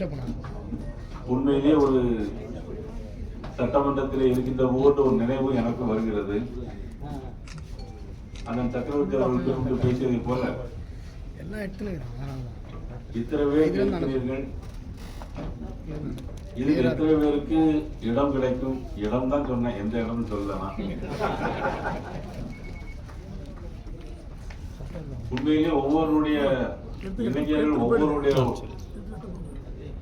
Disturb பண்ணாங்க உண்மையிலேயே ஒரு சட்டமன்றத்தில் இருக்கின்ற போது ஒரு நினைவு எனக்கு வருகிறது. அண்ணன் சக்கரவர்த்தி அவர்கள் பேசியதை போல அதனால தான் இத்தனை பேர் இருக்கிறீர்கள் இது எத்தனை பேருக்கு இடம் கிடைக்கும்? இடம் தான் சொன்னேன். எந்த இடம்னு சொல்லல நான். உண்மையிலே ஒவ்வொருடைய இளைஞர்கள் ஒவ்வொருடைய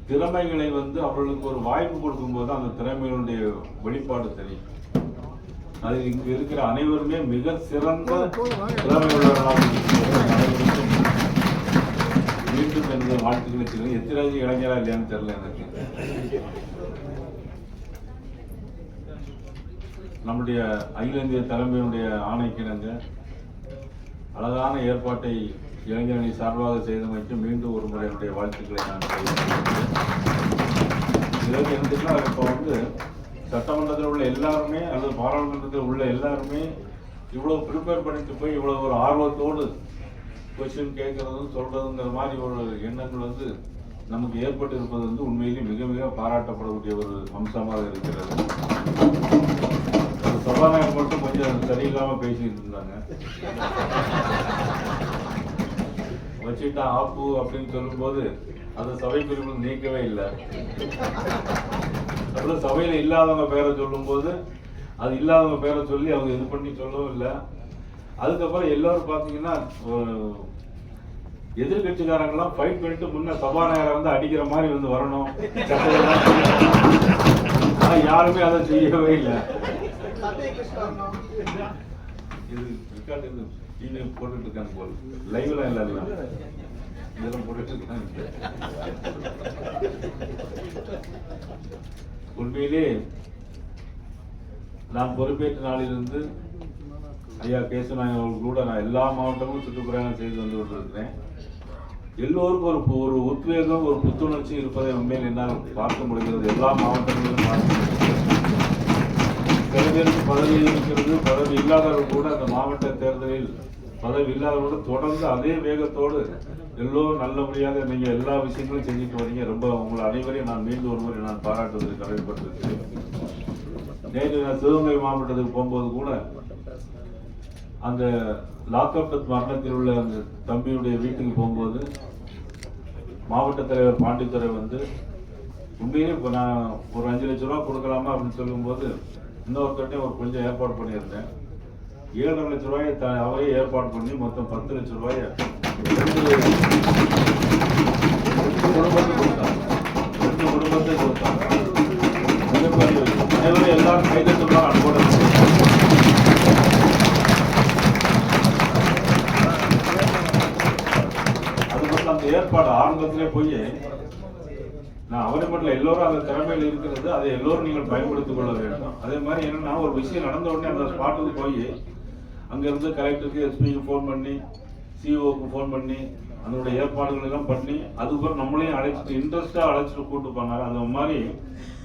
திறமைகளை வந்து அவர்களுக்கு ஒரு வாய்ப்பு கொடுக்கும்போது அந்த திறமைகளுடைய வெளிப்பாடு தெரியும். அது இங்கு இருக்கிற அனைவருமே மிக சிறந்த திறமையுள்ளவர்களாக மீண்டும் எனது வாழ்த்துக்களை சொல்லுங்க எத்திராஜி இளைஞரா இல்லையான்னு தெரியல எனக்கு. நம்முடைய அகில இந்திய தலைமையினுடைய ஆணைக்கிணங்க அழகான ஏற்பாட்டை இளைஞரணி சார்பாக செய்தமைக்கு மீண்டும் ஒரு முறை என்னுடைய வாழ்த்துக்களை நான் தெரிவித்துக் இதற்கு இப்போ வந்து சட்டமன்றத்தில் உள்ள எல்லாருமே அல்லது பாராளுமன்றத்தில் உள்ள எல்லாருமே இவ்வளோ ப்ரிப்பேர் பண்ணிட்டு போய் இவ்வளோ ஒரு ஆர்வத்தோடு கொஸ்டின் கேட்கறதும் சொல்றதுங்கிற மாதிரி ஒரு எண்ணங்கள் வந்து நமக்கு ஏற்பட்டு இருப்பது வந்து உண்மையிலேயே மிக மிக பாராட்டப்படக்கூடிய ஒரு அம்சமாக இருக்கிறது. சபாநாயகர் மட்டும் கொஞ்சம் சரியில்லாமல் பேசிட்டு இருந்தாங்க. வச்சுட்டா ஆப்பு அப்படின்னு சொல்லும்போது அந்த சபை குறிப்பில் நீக்கவே இல்லை. அப்புறம் சபையில இல்லாதவங்க பேரை சொல்லும்போது அது இல்லாதவங்க பேரை சொல்லி அவங்க இது பண்ணி சொல்லவும் இல்லை. அதுக்கப்புறம் எல்லாரும் பார்த்தீங்கன்னா எதிர்கட்சிக்காரங்கெல்லாம் ஃபைட் பண்ணிட்டு முன்ன சபாநாயகரை வந்து அடிக்கிற மாதிரி வந்து வரணும். சட்டையெல்லாம் ஆனா யாருமே அதை செய்யவே இல்லை. இது ரெக்கார்ட் இது டிவி போட்டுட்டு இருக்காங்க போல் லைவ்ல இல்ல இல்ல இதெல்லாம் போட்டுட்டு இருக்காங்க உண்மையிலே நான் பொறுப்பேற்ற நாளிலிருந்து ஐயா கேசவநாயகம் அவர்கள் கூட நான் எல்லா மாவட்டமும் சுற்றுப்பிரயாணம் செய்து வந்து கொண்டிருக்கிறேன். எல்லோருக்கும் ஒரு ஒரு உத்வேகம் ஒரு புத்துணர்ச்சி இருப்பதை உண்மையில் என்னால் பார்க்க முடிகிறது. எல்லா மாவட்டங்களிலும் பார்க்க முடிகிறது. சில பதவி இருக்கிறது பதவி இல்லாதவர்கள் கூட அந்த மாவட்ட தேர்தலில் பதவி இல்லாதவர்கள் தொடர்ந்து அதே வேகத்தோடு எல்லோரும் நல்லபடியாக நீங்க எல்லா விஷயங்களும் செஞ்சுட்டு வரீங்க. ரொம்ப உங்களை அனைவரையும் நான் மீண்டும் ஒரு முறை நான் பாராட்டுவதற்கு கடமைப்பட்டிருக்கிறேன். நேற்று நான் சிவகங்கை மாவட்டத்துக்கு போகும்போது கூட அந்த லாக்அப் மரணத்தில் உள்ள அந்த தம்பியுடைய வீட்டுக்கு போகும்போது மாவட்ட தலைவர் பாண்டித்துறை வந்து உண்மையிலே இப்போ நான் ஒரு அஞ்சு லட்ச ரூபா கொடுக்கலாமா? அப்படின்னு சொல்லும்போது இன்னொருத்தட்டையும் ஒரு கொஞ்சம் ஏற்பாடு பண்ணியிருந்தேன். ஏழரை லட்ச ரூபாயை த அவரே ஏற்பாடு பண்ணி மொத்தம் பத்து லட்ச ரூபாயை ரெண்டு குடும்பத்தை கொடுத்தாங்க. ரெண்டு குடும்பத்தை கொடுத்தாங்க. அனைவரும் எல்லாரும் கைதட்டுலாம் அன்போட அது ஏற்பாடு ஆரம்பத்திலே போய் நான் அவரை மட்டும் எல்லோரும் அந்த திறமையில் இருக்கிறது அதை எல்லோரும் நீங்கள் பயன்படுத்திக் கொள்ள வேண்டும். அதே மாதிரி என்னன்னா ஒரு விஷயம் நடந்த உடனே அந்த ஸ்பாட்டுக்கு போய் அங்கேருந்து கலெக்டருக்கு எஸ்பிக்கு ஃபோன் பண்ணி சிஓக்கு ஃபோன் பண்ணி அதனுடைய ஏற்பாடுகள் எல்லாம் பண்ணி அதுக்கப்புறம் நம்மளையும் அழைச்சிட்டு இன்ட்ரெஸ்டாக அழைச்சிட்டு கூப்பிட்டு போனாங்க அது மாதிரி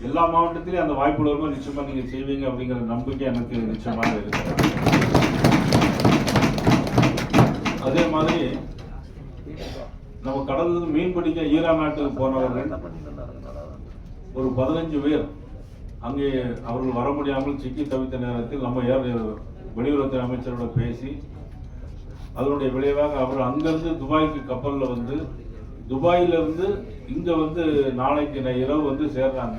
எல்லா மாவட்டத்திலையும் அந்த வாய்ப்பு உள்ளவங்க நிச்சயமாக நீங்கள் செய்வீங்க அப்படிங்கிற நம்பிக்கை எனக்கு நிச்சயமாக இருக்கு. அதே மாதிரி நம்ம கடல்ல மீன் பிடிக்க ஈரா நாட்டுக்கு போனவர்கள் ஒரு பதினஞ்சு பேர் அங்கே அவர்கள் வர முடியாமல் சிக்கி தவித்த நேரத்தில் நம்ம ஏர் வெளியுறவுத்துறை அமைச்சரோட பேசி அதனுடைய விளைவாக அவர் அங்கிருந்து துபாய்க்கு கப்பல்ல வந்து துபாயில இருந்து இங்க வந்து நாளைக்கு நை- இரவு வந்து சேர்றாங்க.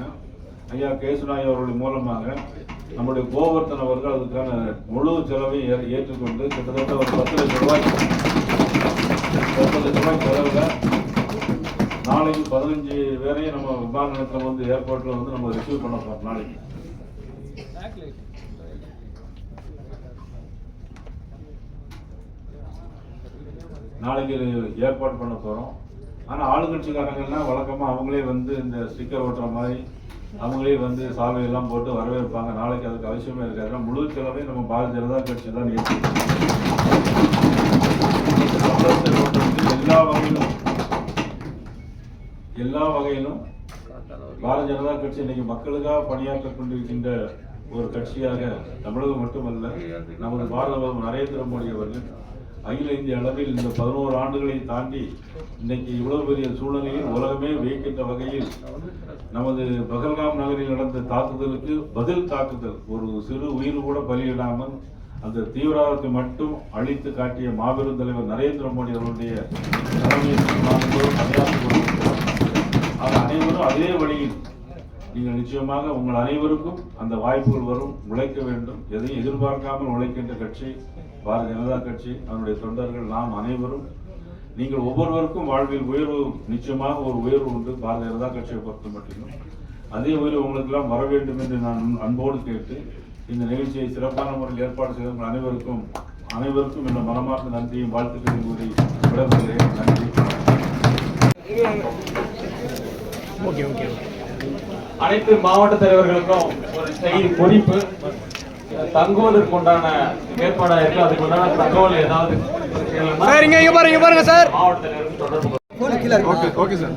ஐயா கேசுநாய் அவர்களுடைய மூலமாக நம்முடைய கோவர்த்தன் அவர்கள் அதுக்கான முழு செலவையும் ஏற்றுக்கொண்டு கிட்டத்தட்ட ஒரு பத்து லட்சம் ரூபாய் பத்து லட்ச நாளைக்கு பதினஞ்சு பேரையும் நம்ம விமான வந்து ஏர்போர்ட்டில் வந்து நம்ம ரிசீவ் பண்ண போகிறோம் நாளைக்கு. நாளைக்கு ஏற்பாடு பண்ண போகிறோம் ஆனால் ஆளுங்கட்சிக்காரங்கள்லாம் வழக்கமாக அவங்களே வந்து இந்த ஸ்டிக்கர் ஓட்டுற மாதிரி அவங்களே வந்து சாலையெல்லாம் போட்டு வரவேற்பாங்க. நாளைக்கு அதுக்கு அவசியமே இருக்காது. முழு செலவையும் நம்ம பாரதிய ஜனதா கட்சி தான் எல்லா வகையிலும் எல்லா வகையிலும் பாரதிய ஜனதா கட்சி இன்னைக்கு மக்களுக்காக பணியாற்ற கொண்டிருக்கின்ற ஒரு கட்சியாக தமிழகம் மட்டுமல்ல நமது பாரத பிரதமர் நரேந்திர மோடி அவர்கள் அகில இந்திய அளவில் இந்த பதினோரு ஆண்டுகளை தாண்டி இன்னைக்கு இவ்வளவு பெரிய சூழ்நிலையில் உலகமே வியக்கின்ற வகையில் நமது பகல்காம் நகரில் நடந்த தாக்குதலுக்கு பதில் தாக்குதல் ஒரு சிறு உயிர் கூட பலியிடாமல் அந்த தீவிரவாதத்தை மட்டும் அழித்து காட்டிய மாபெரும் தலைவர் நரேந்திர மோடி அவருடைய அனைவரும் அதே வழியில் நீங்கள் நிச்சயமாக உங்கள் அனைவருக்கும் அந்த வாய்ப்புகள் வரும். உழைக்க வேண்டும். எதையும் எதிர்பார்க்காமல் உழைக்கின்ற கட்சி பாரதிய ஜனதா கட்சி அதனுடைய தொண்டர்கள் நாம் அனைவரும். நீங்கள் ஒவ்வொருவருக்கும் வாழ்வில் உயர்வு நிச்சயமாக ஒரு உயர்வு உண்டு. பாரதிய ஜனதா கட்சியை பொறுத்த மட்டும் அதே உயர்வு உங்களுக்கெல்லாம் வர வேண்டும் என்று நான் அன்போடு கேட்டு இந்த நிகழ்ச்சியை சிறப்பான முறையில் ஏற்பாடு செய்த உங்கள் அனைவருக்கும் அனைவருக்கும் இந்த மனமார்ந்த நன்றியும் வாழ்த்துக்களையும் கூறி விடைபெறுகிறேன். நன்றி. ஓகே ஓகே அனைத்து மாவட்ட தலைவர்களுக்கும் ஒரு செய்தி குறிப்பு. தங்குவதற்கு உண்டான ஏற்பாடா இருக்கு அதுக்கு உண்டான தகவல் ஏதாவது பாருங்க சார். மாவட்ட தலைவருக்கு தொடர்பு. Okay okay sir.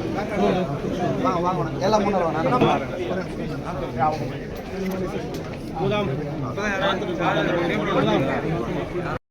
எல்லாம் முன்னாடி வாங்க